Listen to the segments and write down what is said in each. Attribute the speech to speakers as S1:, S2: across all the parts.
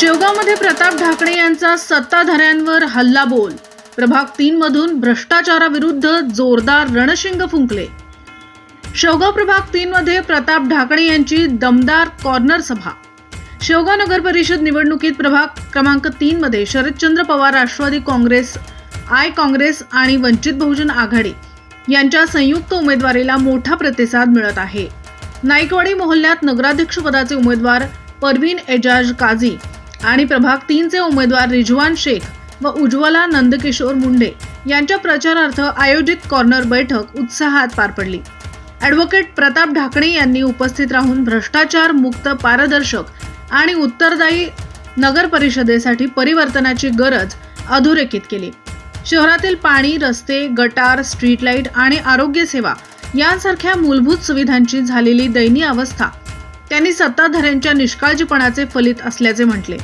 S1: शेवगावमध्ये प्रताप ढाकणे यांचा सत्ताधाऱ्यांवर हल्लाबोल. प्रभाग तीन मधून भ्रष्टाचाराविरुद्ध जोरदार रणशिंग फुंकले. शेवगाव प्रभाग तीन मध्ये प्रताप ढाकणे यांची दमदार कॉर्नर सभा. शेवगाव नगर परिषद निवडणुकीत प्रभाग क्रमांक तीन मध्ये Sharadchandra Pawar Rashtrawadi Congress I Congress आणि वंचित बहुजन आघाडी यांच्या संयुक्त उमेदवारीला मोठा प्रतिसाद मिळत आहे. नाईकवाडी मोहल्ल्यात नगराध्यक्षपदाचे उमेदवार परवीन एजाज काझी आणि प्रभाग तीनचे उमेदवार रिजवान शेख व उज्ज्वला नंदकिशोर मुंडे यांच्या प्रचारार्थ आयोजित कॉर्नर बैठक उत्साहात पार पडली. ॲडव्होकेट प्रताप ढाकणे यांनी उपस्थित राहून भ्रष्टाचार मुक्त पारदर्शक आणि उत्तरदायी नगर परिषदेसाठी परिवर्तनाची गरज अधोरेखित केली. शहरातील पाणी रस्ते गटार स्ट्रीट लाइट आणि आरोग्य सेवा यांसारख्या मूलभूत सुविधांची झालेली दयनीय अवस्था त्यांनी सत्ताधाऱ्यांच्या निष्काळजीपणाचे फलित असल्याचे म्हटले.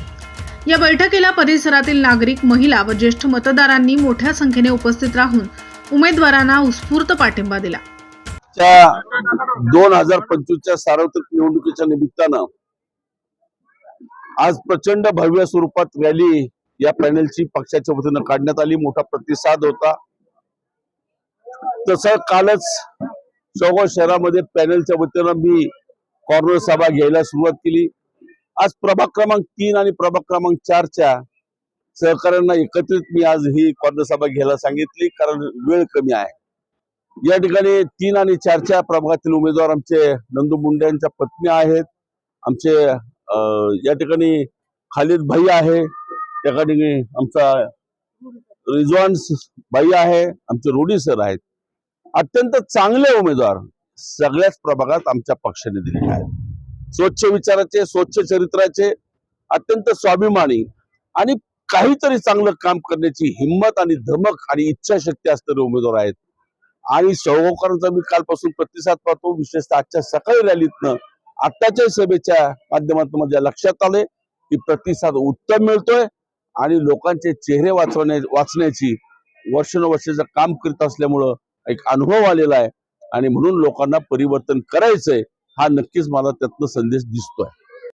S1: या बैठकीला परिसरातील नागरिक महिला व ज्येष्ठ मतदारांनी मोठ्या संख्येने उपस्थित राहून उमेदवारांना उत्स्फूर्त पाठिंबा दिला.
S2: दोन हजार पंचवीसच्या सार्वत्रिक निवडणुकीच्या निमित्तानं आज प्रचंड भव्य स्वरूपात रॅली या पॅनलची पक्षाच्या वतीनं काढण्यात आली. मोठा प्रतिसाद होता. तसं कालच चौगाव शहरामध्ये पॅनलच्या वतीनं मी कॉर्नर सभा घ्यायला सुरुवात केली. आज प्रभाग क्रमांक तीन आणि प्रभाग क्रमांक चारच्या सहकाऱ्यांना एकत्रित मी आज ही कॉर्नर सभा घ्यायला सांगितली कारण वेळ कमी आहे. या ठिकाणी तीन आणि चारच्या प्रभागातील उमेदवार आमचे नंदू मुंडे यांच्या पत्नी आहेत. आमचे या ठिकाणी खालिद भाई आहे. त्या ठिकाणी आमचा रिजवान भाई आहे. आमचे रोडी सर आहेत. अत्यंत चांगले उमेदवार सगळ्याच प्रभागात आमच्या पक्षाने दिलेले आहेत. स्वच्छ विचाराचे स्वच्छ चरित्राचे अत्यंत स्वाभिमानी आणि काहीतरी चांगलं काम करण्याची हिंमत आणि धमक आणि इच्छाशक्ती असणारे उमेदवार आहेत. आणि शेवगावकरांचा मी कालपासून प्रतिसाद पाहतो विशेषतः आजच्या सकाळी रॅलीतनं आत्ताच्या सभेच्या माध्यमातून माझ्या लक्षात आले की प्रतिसाद उत्तम मिळतोय आणि लोकांचे चेहरे वाचवण्या वाचण्याची वर्षानुवर्षाचं काम करीत असल्यामुळं एक अनुभव आलेला आहे. आणि म्हणून लोकांना परिवर्तन करायचंय हा नक्कीच मला त्यातनं संदेश दिसतोय.